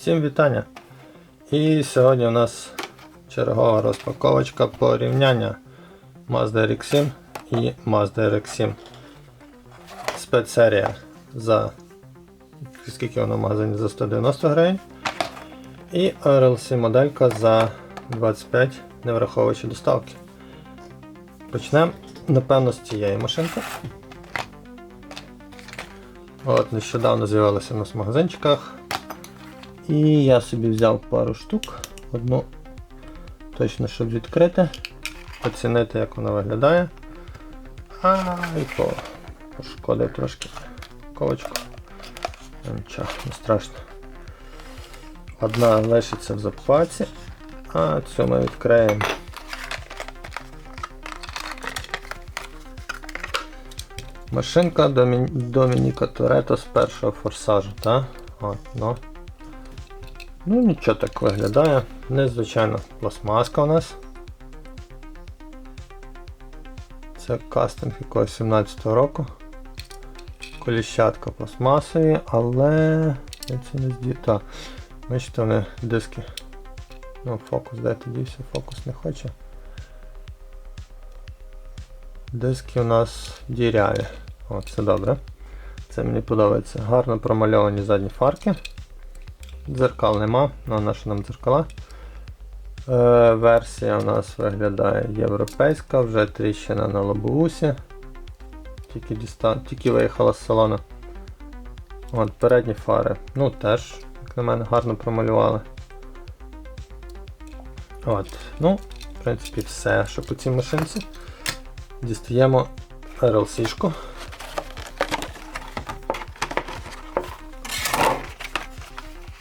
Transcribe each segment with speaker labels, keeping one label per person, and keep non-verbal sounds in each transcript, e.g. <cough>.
Speaker 1: Всім вітання! І сьогодні у нас чергова розпаковочка порівняння Mazda RX-7 і Mazda RX-7. Спецсерія за скільки вона в магазині за 190 гривень. І RLC моделька за 25, не враховуючи доставки. Почнемо, напевно, з цієї машинки. От, нещодавно з'явилася у нас в магазинчиках. І я собі взяв пару штук. Одну точно, щоб відкрити, оцінити, як вона виглядає. А, і по, пошкодив трошки ковочку. Нічого, не страшно. Одна лишиться в запаці, а цю ми відкриємо. Машинка Домі... Домініка Торетто з першого форсажу, так? От, ну. Ну нічого так виглядає. Незвичайно пластмаска у нас. Це кастинг якогось 17-го року. Коліщатка пластмасові, але це не здію. Так, бачите, вони диски. Ну, фокус, де тоді все, фокус не хоче. Диски у нас діряві. О, це добре. Це мені подобається. Гарно промальовані задні фарки. Дзеркал нема, ну на що нам дзеркала. Е, версія у нас виглядає європейська, вже тріщина на лобовусі. Тільки дістан... тільки виїхала з салону. От, передні фари. Ну теж, як на мене, гарно промалювали. От, ну, в принципі, все, що по цій машинці. Дістаємо RLC-шку.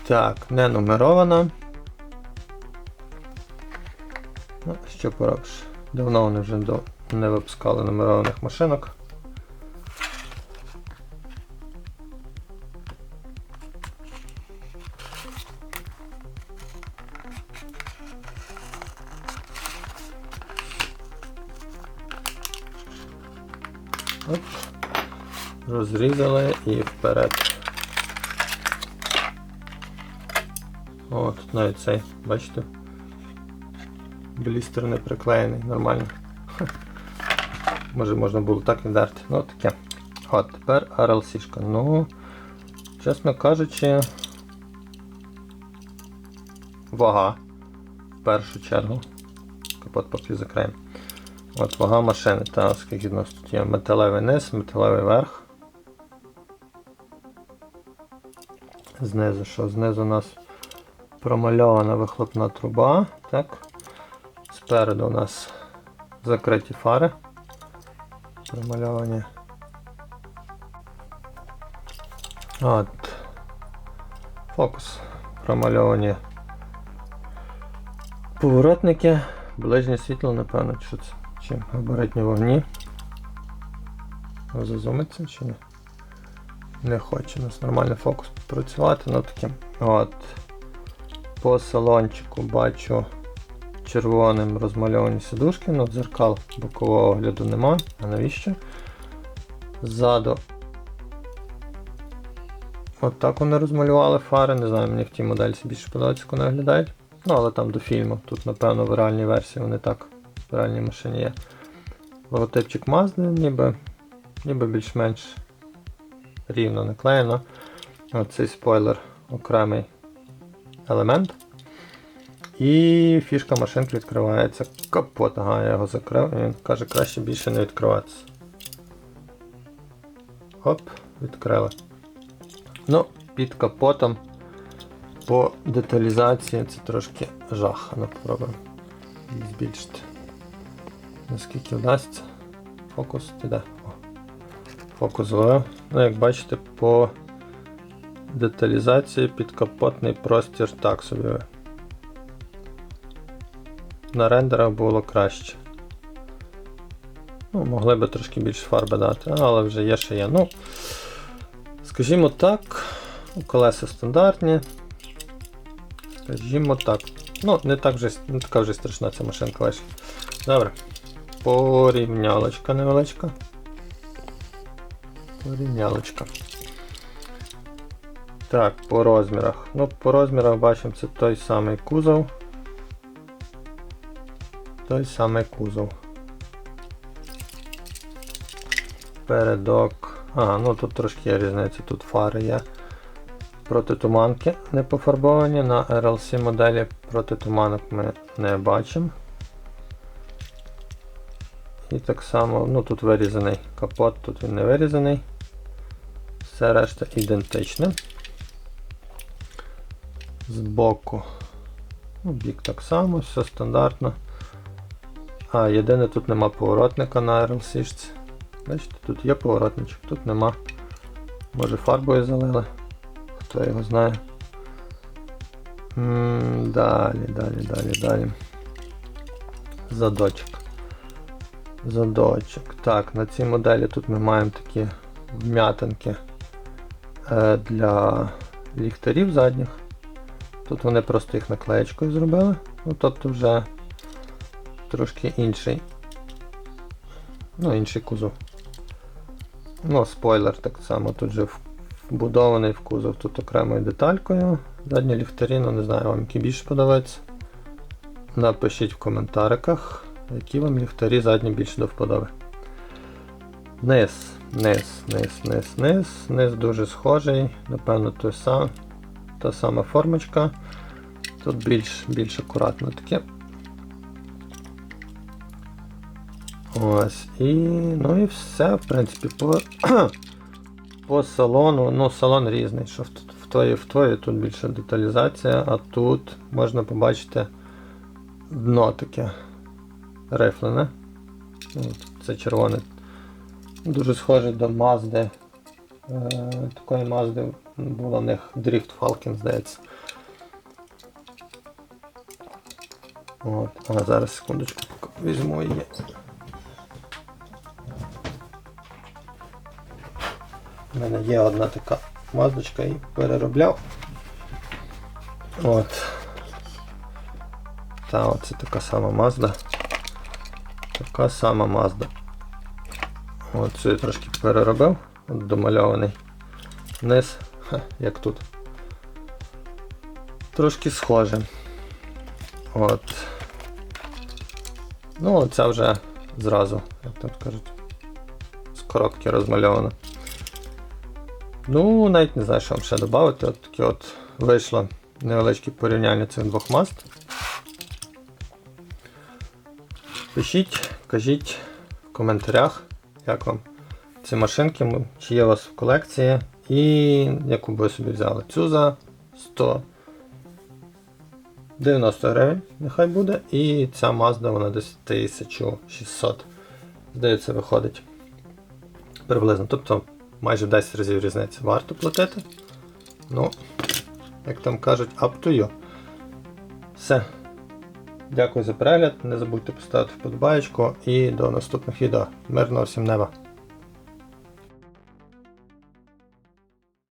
Speaker 1: Так, не нумерована. Ну, що поробиш? Давно вони вже не випускали нумерованих машинок. Оп. Розрізали і вперед. О, тут навіть цей, бачите? Блістер не приклеєний, нормально. Може можна було так віддерти. Ну таке. От, тепер RLC-шка. Ну, чесно кажучи, вага. В першу чергу. Капот поки закриємо. От вага машини. Та, скільки у нас тут є металевий низ, металевий верх. Знизу що? Знизу у нас промальована вихлопна труба. Так. Спереду у нас закриті фари. Промальовані. От. Фокус. Промальовані поворотники. Ближнє світло, напевно, чи це? Чи габаритні вогні. Зазумиться чи ні? Не хоче у нас нормальний фокус працювати, ну таке. От. По салончику бачу червоним розмальовані сидушки, ну дзеркал бокового огляду нема. А навіщо? Ззаду. От так вони розмалювали фари, не знаю, мені в тій модельці більше подобається, як виглядають. Ну, але там до фільму. Тут, напевно, в реальній версії вони так в реальній машині є. Логотипчик Mazda, ніби ніби більш-менш рівно наклеєно. Оцей спойлер окремий елемент. І фішка машинки відкривається капот. Ага, я його закрив, і він каже, краще більше не відкриватися. Оп, відкрили. Ну, під капотом по деталізації це трошки жах. Ну, попробуємо збільшити. Наскільки вдасться. Фокус. О. Фокус зловив. Ну, як бачите, по деталізації підкапотний простір так собі. На рендерах було краще. Ну, Могли би трошки більше фарби дати, але вже є, що є. Ну, Скажімо так, колеса стандартні. Скажімо так. Ну, не так вже, не така вже страшна ця машинка лише. Добре. Порівнялочка невеличка. Порівнялочка. Так, по розмірах. Ну, по розмірах бачимо, це той самий кузов. Той самий кузов. Передок. А, ну тут трошки є різниця, тут фари є. Протитуманки не пофарбовані. На RLC моделі протитуманок ми не бачимо. І так само, ну тут вирізаний капот, тут він не вирізаний. Все решта ідентичне. Збоку. Ну, бік так само, все стандартно. А, єдине тут нема поворотника на RLC. Бачите, тут є поворотничок, тут нема. Може фарбою залили. Хто його знає. М, Далі, далі, далі, далі. Задочок. Задочок. Так, на цій моделі тут ми маємо такі вм'ятинки е, для ліхтарів задніх. Тут вони просто їх наклеєчкою зробили. Ну, тобто вже трошки інший. Ну, інший кузов. Ну, спойлер так само тут же вбудований в кузов тут окремою деталькою. Задні ліхтарі, ну не знаю, вам які більше подобаються. Напишіть в коментариках, які вам ліхтарі задні більше до вподоби. Низ, низ, низ, низ, низ. Низ дуже схожий, напевно, той сам, та сама формочка. Тут більш, більш акуратно таке. Ось, і ну і все, в принципі, по, <clears throat> по салону. Ну, салон різний, що в, в тої, в тої тут більше деталізація, а тут можна побачити дно таке рифлене. Це червоне. Дуже схоже до Mazda. Е, такої Mazda була в них Drift Falcon, здається. От, а зараз секундочку візьму її. У мене є одна така маздочка і переробляв. От. Та оце така сама Mazda. Така сама цю я трошки переробив, домальований низ, Ха, як тут. Трошки схоже. От. Ну, оця вже зразу, як там кажуть, з коробки розмальована. Ну, навіть не знаю, що вам ще додати. От таке от вийшло невеличке порівняння цих двох маст. Пишіть, кажіть в коментарях, як вам ці машинки, чи є у вас в колекції, і яку би ви собі взяли. Цю за 190 гривень, нехай буде, і ця Mazda вона десь 1600, здається, виходить приблизно. Тобто майже в 10 разів різниця варто платити. Ну, як там кажуть, up to you. Все. Дякую за перегляд. Не забудьте поставити вподобаєчку і до наступних відео. Мирного всім неба!